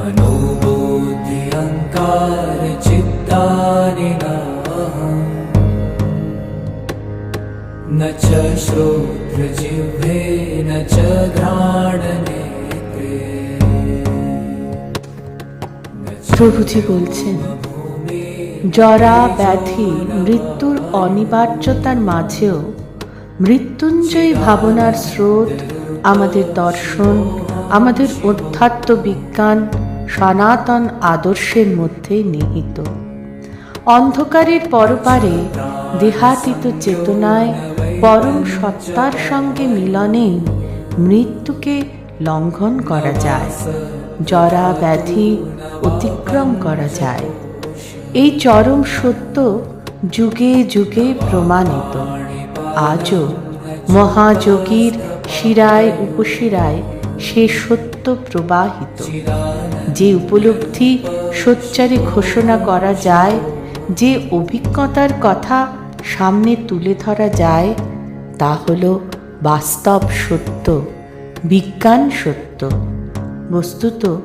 मनोबुद्ध्यङ्कार चित्तानि नाहम् न च श्रोत्रजिह्वे न च घ्राणनेत्रे न च প্রভুজি বলছেন জরা ব্যাধি মৃত্যুর অনিবার্যতার মাঝেও মৃত্যুঞ্জয়ী ভাবনার স্রোত আমাদের দর্শন আমাদের অধ্যাত্ম বিজ্ঞান সনাতন আদর্শের মধ্যে নিহিত। অন্ধকারের পরপারে দেহাতীত চেতনায় পরম সত্তার সঙ্গে মিলনেই মৃত্যুকে লঙ্ঘন করা যায়, জরা ব্যাধি অতিক্রম করা যায়। এই চরম সত্য যুগে যুগে প্রমাণিত। আজও মহাযোগীর শিরায় উপশিরায় সে সত্য প্রবাহিত। যে উপলব্ধি সোচ্চারে ঘোষণা করা যায়, যে অভিজ্ঞতার কথা সামনে তুলে ধরা যায়, তা হল বাস্তব সত্য, বিজ্ঞান সত্য। বস্তুত,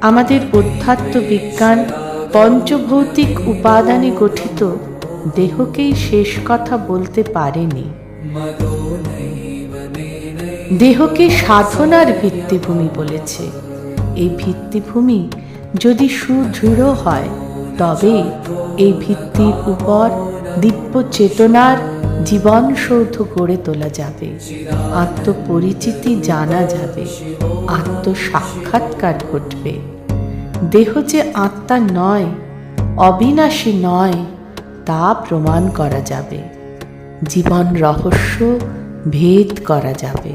আমাদের অধ্যাত্ম বিজ্ঞান পঞ্চভৌতিক উপাদানে গঠিত, দেহকেই শেষ কথা বলতে পারেনি। দেহকে সাধনার ভিত্তিভূমি বলেছে। এই ভিত্তিভূমি যদি সুদৃঢ় হয়, তবে এই ভিত্তির উপর দিব্য চেতনার জীবনসৌধ গড়ে তোলা যাবে, আত্মপরিচিতি জানা যাবে, আত্মসাক্ষাৎকার ঘটবে। দেহ যে আত্মা নয়, অবিনাশী নয়, তা প্রমাণ করা যাবে। জীবন রহস্য ভেদ করা যাবে।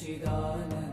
सच्चिदानन्द